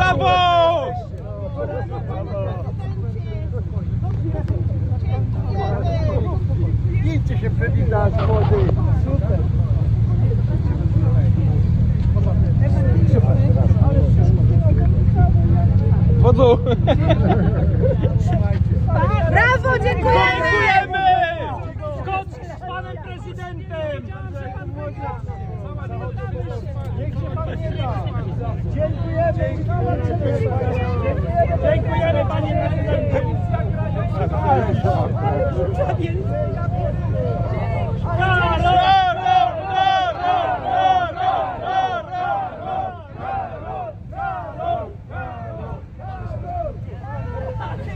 Brawo! Idźcie się przewidać, młody. Super. Wodzu! Brawo, dziękujemy! Dziękujemy! Skocz z panem prezydentem! Niech się pan nie da!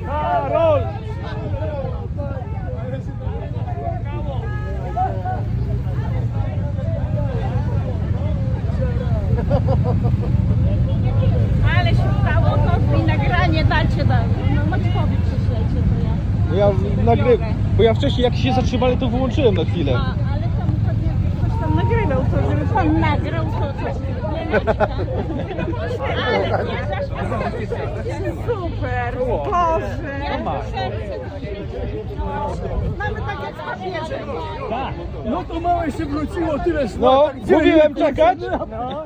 Karol! Ale się udało, to mi nagranie dajcie dalej. No Maćkowi przyślecie, to ja. Bo ja nagry... Bo ja wcześniej jak się zatrzymali to wyłączyłem na chwilę. A, ale tam pewnie ktoś tam nagrywał to, żeby pan nagrał to coś. Nie Maćka. Ale nie zaszkodzicie. Super, Boże. Mamy tak jak w papierze. Tak! No to małe się wróciło, tyle szło. No, mówiłem czekać. No.